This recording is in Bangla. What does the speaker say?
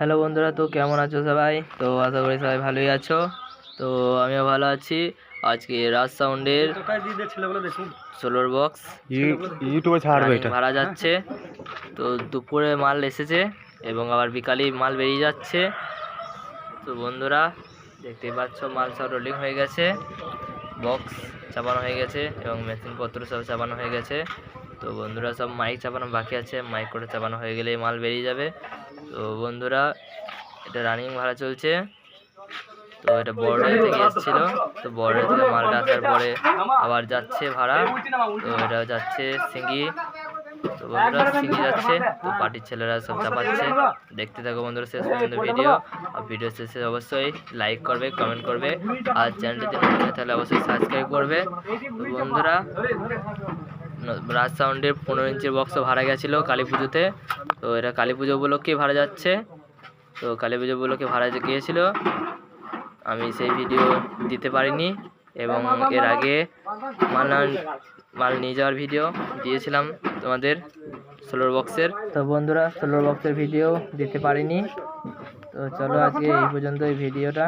হ্যালো বন্ধুরা তো কেমন আছো সবাই? তো আশা করি সবাই ভালোই আছো। তো আমিও ভালো আছি। আজকে রাজ সাউন্ডের সোলোর বক্স ইউটিউবে ছাড়বে এটা। ভাড়া যাচ্ছে। তো দুপুরে মাল এসেছে এবং আবার বিকালে মাল বেরিয়ে যাচ্ছে। তো বন্ধুরা দেখতেই পাচ্ছ মাল সব রোলিং হয়ে গেছে। বক্স চাপানো হয়ে গেছে এবং মেশিনপত্র সব চাপানো হয়ে গেছে। তো বন্ধুরা সব মাইক চাপানো বাকি আছে মাইক করে চাপানো হয়ে গেলেই মাল বেরিয়ে যাবে তো বন্ধুরা এটা রানিং ভাড়া চলছে তো এটা বর্ডার থেকে এসেছিল তো বর্ডার থেকে মালটা আসার পরে আবার যাচ্ছে ভাড়া তো এটা যাচ্ছে সিঙ্গি তো বন্ধুরা সিঙ্গি যাচ্ছে তো পার্টির ছেলেরা সব চাপাচ্ছে দেখতে থাকো বন্ধুরা শেষ পর্যন্ত ভিডিও আর ভিডিও শেষে অবশ্যই লাইক করবে কমেন্ট করবে আর চ্যানেলটি নতুন হয়ে তাহলে অবশ্যই সাবস্ক্রাইব করবে তো বন্ধুরা রাজ সাউন্ডের পনেরো ইঞ্চির বক্সও ভাড়া গেছিল কালী পুজোতে। তো এটা কালী পুজো উপলক্ষেই ভাড়া যাচ্ছে। তো কালী পুজো উপলক্ষে ভাড়া গিয়েছিল, আমি সেই ভিডিও দিতে পারিনি এবং এর আগে মানা মাল নিয়ে যাওয়ার ভিডিও দিয়েছিলাম তোমাদের সোলোর বক্সের তো বন্ধুরা সোলোর বক্সের ভিডিও দিতে পারিনি। তো চলো আজকে এই পর্যন্ত এই ভিডিওটা